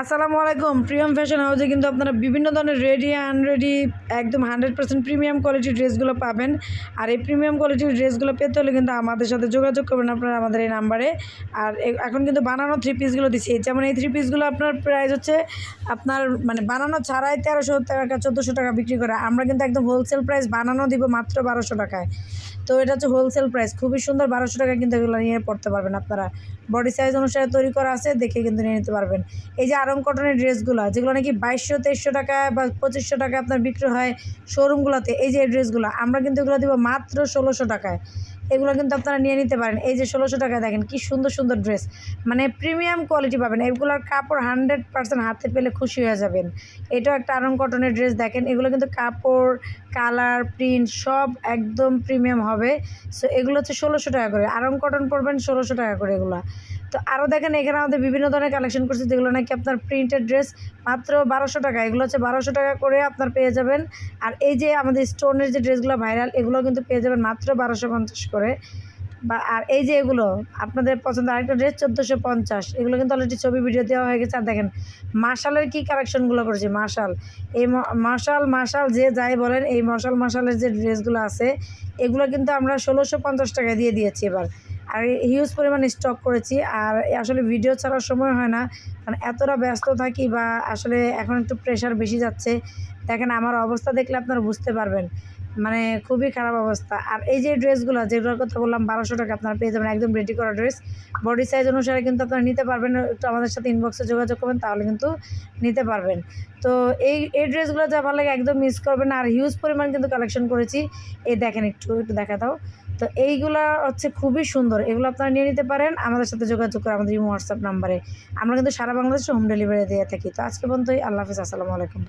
আসসালামু আলাইকুম। প্রিয়াম ফ্যাশন হাউসে কিন্তু আপনারা বিভিন্ন ধরনের রেডি, আনরেডি, একদম হান্ড্রেড পার্সেন্ট প্রিমিয়াম কোয়ালিটির ড্রেসগুলো পাবেন। আর এই প্রিমিয়াম কোয়ালিটির ড্রেসগুলো পেতে হলে কিন্তু আমাদের সাথে যোগাযোগ করবেন আপনারা আমাদের এই নাম্বারে। আর এখন কিন্তু বানানো থ্রি পিসগুলো দিচ্ছি। যেমন এই থ্রি পিসগুলো আপনার প্রাইস হচ্ছে আপনার মানে বানানো ছাড়াই তেরোশো টাকা, চোদ্দোশো টাকা বিক্রি করে। আমরা কিন্তু একদম হোলসেল প্রাইস বানানো দিব মাত্র বারোশো টাকায়। তো এটা হচ্ছে হোলসেল প্রাইস খুবই সুন্দর বারোশো টাকা কিন্তু এগুলো নিয়ে পড়তে পারবেন আপনারা। বডি সাইজ অনুসারে তৈরি করা আছে, দেখে কিন্তু নিয়ে নিতে পারবেন। এই যে আরং কটনের ড্রেসগুলো যেগুলো নাকি বাইশশো, তেইশশো টাকা বা পঁচিশশো টাকা আপনার বিক্রি হয় শোরুমগুলোতে এই যে ড্রেসগুলো আমরা কিন্তু এগুলো দিব মাত্র ষোলোশো টাকায়। এগুলো কিন্তু আপনারা নিয়ে নিতে পারেন। এই যে ষোলোশো টাকায় দেখেন, কি সুন্দর সুন্দর ড্রেস মানে প্রিমিয়াম কোয়ালিটি পাবেন। এগুলোর কাপড় হান্ড্রেড পার্সেন্ট হাতে পেলে খুশি হয়ে যাবেন। এটাও একটা আরং কটনের ড্রেস দেখেন। এগুলো কিন্তু কাপড় কালার প্রিন্ট সব একদম প্রিমিয়াম হবে। সো এগুলো হচ্ছে ষোলোশো টাকা করে। আরং কটন পড়বেন ষোলোশো টাকা করে এগুলো। তো আরও দেখেন, এখানে আমাদের বিভিন্ন ধরনের কালেকশন করছে, যেগুলো নাকি আপনার প্রিন্টেড ড্রেস মাত্র বারোশো টাকা। এগুলো হচ্ছে বারোশো টাকা করে আপনার পেয়ে যাবেন। আর এই যে আমাদের স্টোনের যে ড্রেসগুলো ভাইরাল এগুলো কিন্তু পেয়ে যাবেন মাত্র বারোশো পঞ্চাশ করে। বা, আর এই যে এগুলো, আপনাদের পছন্দ আরেকটা ড্রেস চোদ্দোশো পঞ্চাশ। এগুলো কিন্তু অলরেডি ছবি ভিডিও দেওয়া হয়ে গেছে। আর দেখেন, মার্শালের কী কালেকশনগুলো করেছে, মার্শাল। এই মার্শাল মার্শাল, যে যাই বলেন, এই মশাল মার্শালের যে ড্রেসগুলো আছে, এগুলো কিন্তু আমরা ষোলোশো পঞ্চাশ টাকা দিয়ে দিয়েছি এবার। আর হিউজ পরিমাণ স্টক করেছি আর আসলে ভিডিও ছাড়ার সময় হয় না। কারণ এতটা ব্যস্ত থাকি বা আসলে এখন একটু প্রেশার বেশি যাচ্ছে। দেখেন আমার অবস্থা দেখলে আপনারা বুঝতে পারবেন। মানে খুবই খারাপ অবস্থা। আর এই যে ড্রেসগুলো যেগুলোর কথা বললাম, বারোশো টাকা আপনারা পেয়ে যাবেন একদম রেডি করা ড্রেস বডি সাইজ অনুসারে কিন্তু আপনারা নিতে পারবেন। একটু আমাদের সাথে ইনবক্সে যোগাযোগ করবেন, তাহলে কিন্তু নিতে পারবেন। তো এই এই ড্রেসগুলো যা ভালো লাগে একদম মিস করবেন। আর হিউজ পরিমাণ কিন্তু কালেকশন করেছি। এই দেখেন একটু একটু দেখা দাও। তো এইগুলা হচ্ছে খুবই সুন্দর। এগুলো আপনারা নিয়ে নিতে পারেন। আমাদের সাথে যোগাযোগ করে আমাদের হোয়াটসঅ্যাপ নাম্বারে। আমরা কিন্তু সারা বাংলাদেশে হোম ডেলিভারি দিয়ে থাকি। তো আজকে পর্যন্তই। আল্লাহ হাফিজ। আসসালামু আলাইকুম।